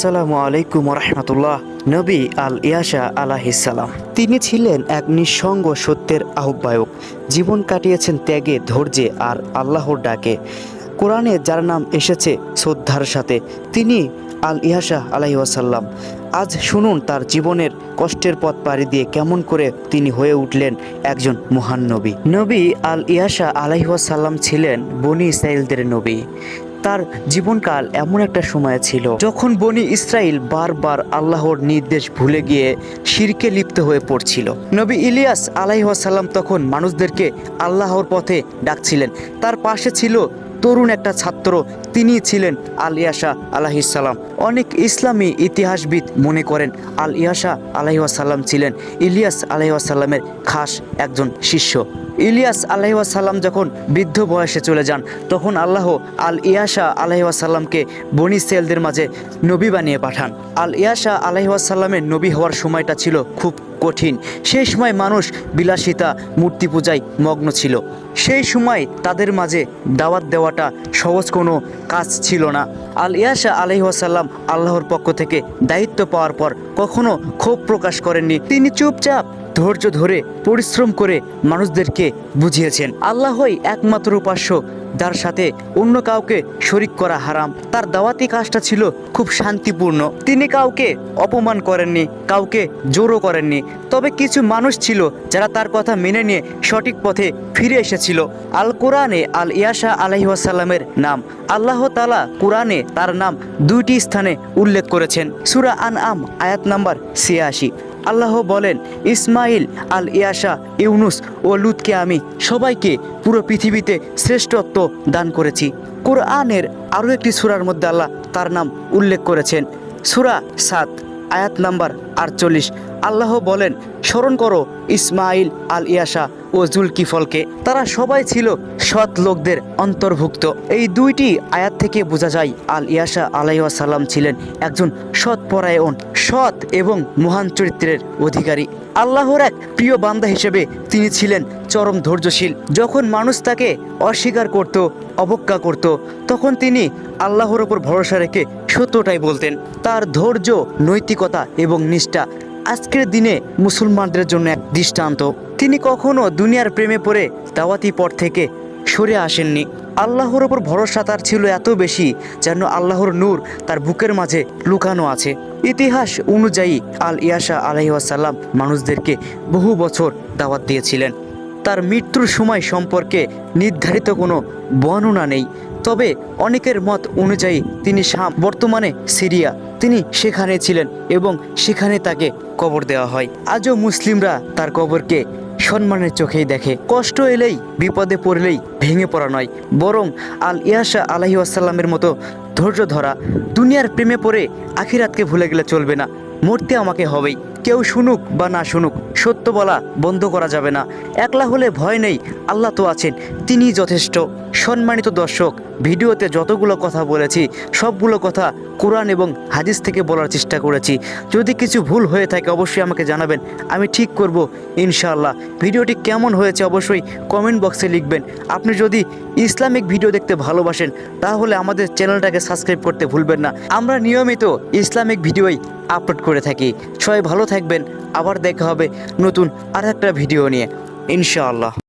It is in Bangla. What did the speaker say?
আসসালামু আলাইকুম রহমতুল্লাহ নবী আল ইয়াশা আলাহিসাল্লাম তিনি ছিলেন এক নিঃসঙ্গ সত্যের আহ্বায়ক। জীবন কাটিয়েছেন ত্যাগে, ধৈর্যে আর আল্লাহর ডাকে। কোরআনে যার নাম এসেছে শ্রদ্ধার সাথে, তিনি আল ইয়াশা আলাহি ওয়াসাল্লাম। আজ শুনুন তার জীবনের কষ্টের পথ পাড়ি দিয়ে কেমন করে তিনি হয়ে উঠলেন একজন মহান নবী। নবী আল ইয়াশা আলাহি ওয়াসাল্লাম ছিলেন বনি ইসরায়েলদের নবী। তার জীবনকাল এমন একটা সময় ছিল। যখন বনি ইসরায়েল বারবার আল্লাহর নির্দেশ ভুলে গিয়ে শিরকে লিপ্ত হয়ে পড়ছিল। নবী ইলিয়াস আলাইহাসাল্লাম তখন মানুষদেরকে আল্লাহর পথে ডাকছিলেন। তার পাশে ছিল তরুণ একটা ছাত্র তিনি ছিলেন আল ইয়াসা আলাহিসাল্লাম অনেক ইসলামী ইতিহাসবিদ মনে করেন আল ইয়াসা আলাইসাল্লাম ছিলেন ইলিয়াস আলাইসাল্লামের খাস একজন শিষ্য। ইলিয়াস আলাইসাল্লাম যখন বৃদ্ধ বয়সে চলে যান, তখন আল্লাহ আল ইয়াসা আলাইসাল্লামকে বনি সেলদের মাঝে নবী বানিয়ে পাঠান। আল ইয়াসা আলাইসাল্লামের নবী হওয়ার সময়টা ছিল খুব কঠিন। সেই সময় মানুষ বিলাসিতা, মূর্তি পূজায় মগ্ন ছিল। সেই সময় তাদের মাঝে দাওয়াত দেওয়াটা সহজ কোনো কাজ ছিল না। আল ইয়াসা আলহিহাসাল্লাম আল্লাহর পক্ষ থেকে দায়িত্ব পাওয়ার পর কখনো ক্ষোভ প্রকাশ করেননি। তিনি চুপচাপ ধৈর্য ধরে, পরিশ্রম করে মানুষদেরকে বুঝিয়েছেন। আল্লাহই একমাত্র উপাস্য, যার সাথে অন্য কাউকে শরিক করা হারাম। তার দাওয়াতি কাজটা ছিল খুব শান্তিপূর্ণ। তিনি কাউকে অপমান করেননি, কাউকে জোরও করেননি। তবে কিছু মানুষ ছিল যারা তার কথা মেনে নিয়ে সঠিক পথে ফিরে এসেছিল। আল কোরআনে আল ইয়াসা আলহিহাসাল্লামের নাম। আল্লাহ তালা কোরআনে তার নাম দুইটি স্থানে উল্লেখ করেছেন। সুরা আন আম আয়াত নাম্বার ছিয়াশি। আল্লাহ বলেন, ইসমাইল আল ইয়াসা, ইউনুস ও লুতকে আমি সবাইকে পুরো পৃথিবীতে শ্রেষ্ঠত্ব দান করেছি। কোরআনের আরও একটি সুরার মধ্যে আল্লাহ তার নাম উল্লেখ করেছেন। সুরা সাত। আয়াত নাম্বার আটচল্লিশ। আল্লাহ বলেন, স্মরণ করো ইসমাইল আল ইয়াসা ও জুলকিফলকে। তারা সবাই ছিল সৎ লোকদের অন্তর্ভুক্ত। এই দুইটি আয়াত থেকে বোঝা যায়, আল ইয়াশা আলাইসাল্লাম ছিলেন একজন সৎ পরায়ণ, সৎ এবং মহান চরিত্রের অধিকারী। আল্লাহর এক প্রিয় বান্দা হিসেবে তিনি ছিলেন চরম ধৈর্যশীল। যখন মানুষ তাকে অস্বীকার করত, অবজ্ঞা করত, তখন তিনি আল্লাহর ওপর ভরসা রেখে সত্যটাই বলতেন। তার ধৈর্য, নৈতিকতা এবং নিষ্ঠা আজকের দিনে মুসলমানদের জন্য এক দৃষ্টান্ত। তিনি কখনো দুনিয়ার প্রেমে পড়ে দাওয়াতি পথ থেকে সরে আসেননি। আল্লাহর ওপর ভরসা তার ছিল এত বেশি যেন আল্লাহর নূর তার বুকের মাঝে লুকানো আছে। ইতিহাস অনুযায়ী আল ইয়াসা আলহিহাসাল্লাম মানুষদেরকে বহু বছর দাওয়াত দিয়েছিলেন। তার মৃত্যুর সময় সম্পর্কে নির্ধারিত কোনো বর্ণনা নেই। তবে অনেকের মত অনুযায়ী তিনি শাম বর্তমানে সিরিয়া। তিনি সেখানে ছিলেন এবং সেখানে তাকে কবর দেওয়া হয়। আজও মুসলিমরা তার কবরকে সম্মানের চোখেই দেখে। কষ্ট এলেই, বিপদে পড়লেই ভেঙে পড়া নয়। বরং আল ইয়াসা আলাহি আসাল্লামের মতো ধৈর্য ধরা, দুনিয়ার প্রেমে পড়ে আখিরাতকে ভুলে গেলে চলবে না। মরতে আমাকে হবেই। কেউ শুনুক বা না শুনুক, সত্য বলা বন্ধ করা যাবে না। একলা হলে ভয় নেই, আল্লাহ তো আছেন তিনি যথেষ্ট। সম্মানিত দর্শক, ভিডিওতে যতগুলো কথা বলেছি, সবগুলো কথা কোরআন এবং হাদিস থেকে বলার চেষ্টা করেছি। যদি কিছু ভুল হয়ে থাকে, অবশ্যই আমাকে জানাবেন, আমি ঠিক করব, ইনশাআল্লাহ। ভিডিওটি কেমন হয়েছে অবশ্যই কমেন্ট বক্সে লিখবেন। আপনি যদি ইসলামিক ভিডিও দেখতে ভালোবাসেন, তাহলে আমাদের চ্যানেলটাকে সাবস্ক্রাইব করতে ভুলবেন না। আমরা নিয়মিত ইসলামিক ভিডিওই আপলোড করে থাকি। সবাই ভালো থাকবেন। আবার দেখা হবে নতুন আর একটা ভিডিও নিয়ে। ইনশাআল্লাহ।